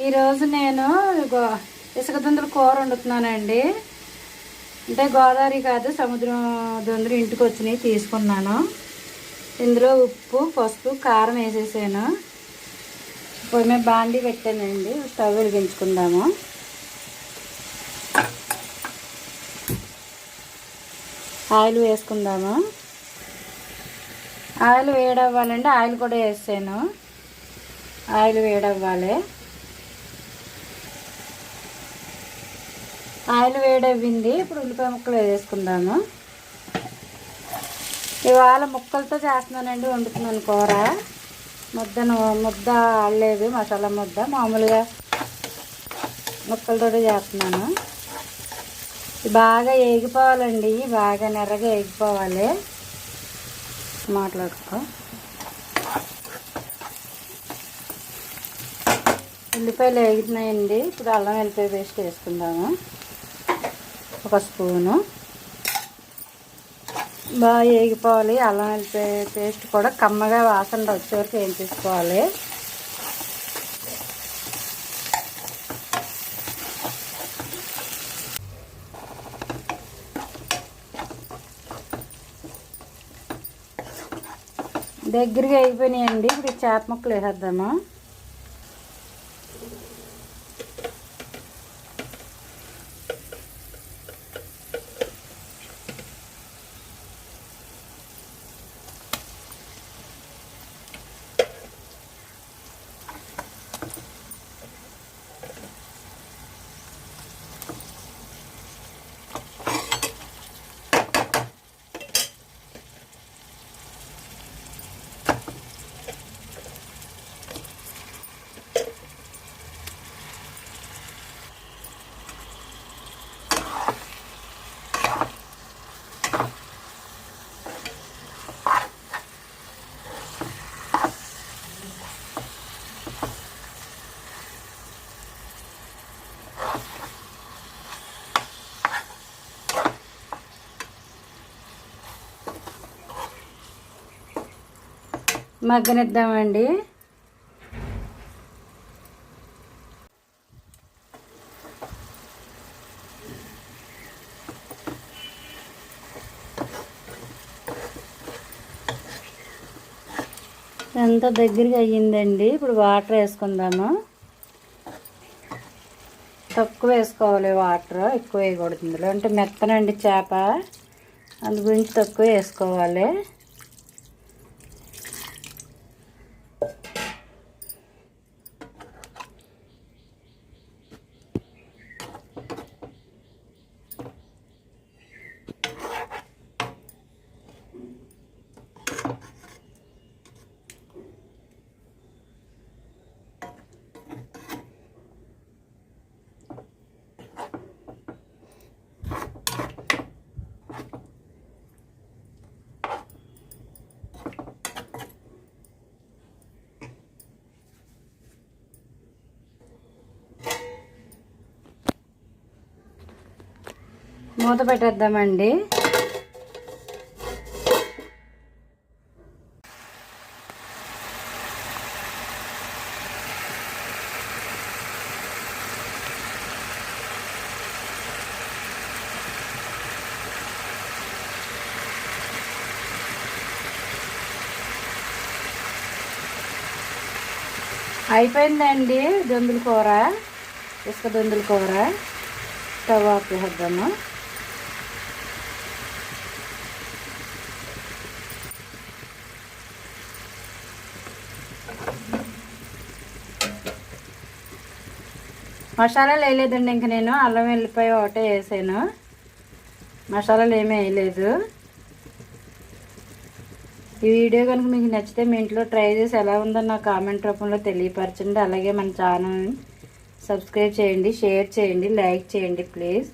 ఈరోజు నేను గో ఇసుక దుందులు కూర వండుతున్నానండి. అంటే గోదావరి కాదు సముద్రం దుందులు ఇంటికి వచ్చినాయి తీసుకున్నాను. ఇందులో ఉప్పు పసుపు కారం వేసేసాను. పొయ్యి మీద బాండి పెట్టానండి. స్టవ్ వెలిగించుకుందాము. ఆయిల్ వేసుకుందాము. ఆయిల్ వేడవ్వాలండి. ఆయిల్ కూడా వేసాను. ఆయిల్ వేడవ్వాలి. ఆయిల్ వేడవ్వింది. ఇప్పుడు ఉల్లిపాయ ముక్కలు వేసుకుందాము ఇవాళ ముక్కలతో చేస్తున్నానండి వండుతున్నాను కూర. ముద్దను ముద్ద అల్లేదు మసాలా ముద్ద. మామూలుగా ముక్కలతో చేస్తున్నాను. బాగా ఏగిపోవాలండి బాగా నెర్రగా ఏగిపోవాలి. మాట్లాడుకో. ఉల్లిపాయలు వేగుతున్నాయండి ఇప్పుడు అల్లం వెల్లిపాయ పేస్ట్ వేసుకుందాము. ఒక స్పూను బాగా వేగిపోవాలి. అల్లం వెల్లిపాయ పేస్ట్ కూడా కమ్మగా వాసన వచ్చే వరకు ఏం తీసుకోవాలి దగ్గరగా అయిపోయినాయండి. ఇప్పుడు చేప ముక్కలు వేసేద్దాము. మగ్గనిద్దామండి. ఎంత దగ్గరగా అయ్యిందండి. ఇప్పుడు వాటర్ వేసుకుందాము. తక్కువ వేసుకోవాలి వాటర్ ఎక్కువ వేయకూడదు ఇందులో. అంటే మెత్తనండి చేప. అందు గురించి తక్కువ వేసుకోవాలి. మూత పెట్టేద్దామండి. అయిపోయిందండి దొందుల కూర ఇసుక దొందుల కూర. స్టవ్ ఆఫ్ చేద్దాము మసాలాలు వేయలేదండి ఇంక నేను అల్లం వెళ్ళిపోయి ఒకటే వేసాను. మసాలాలు ఏమీ వేయలేదు. ఈ వీడియో కనుక మీకు నచ్చితే మీ ఇంట్లో ట్రై చేసి ఎలా ఉందో నా కామెంట్ రూపంలో తెలియపరచండి. అలాగే మన ఛానల్ని సబ్స్క్రైబ్ చేయండి షేర్ చేయండి లైక్ చేయండి ప్లీజ్.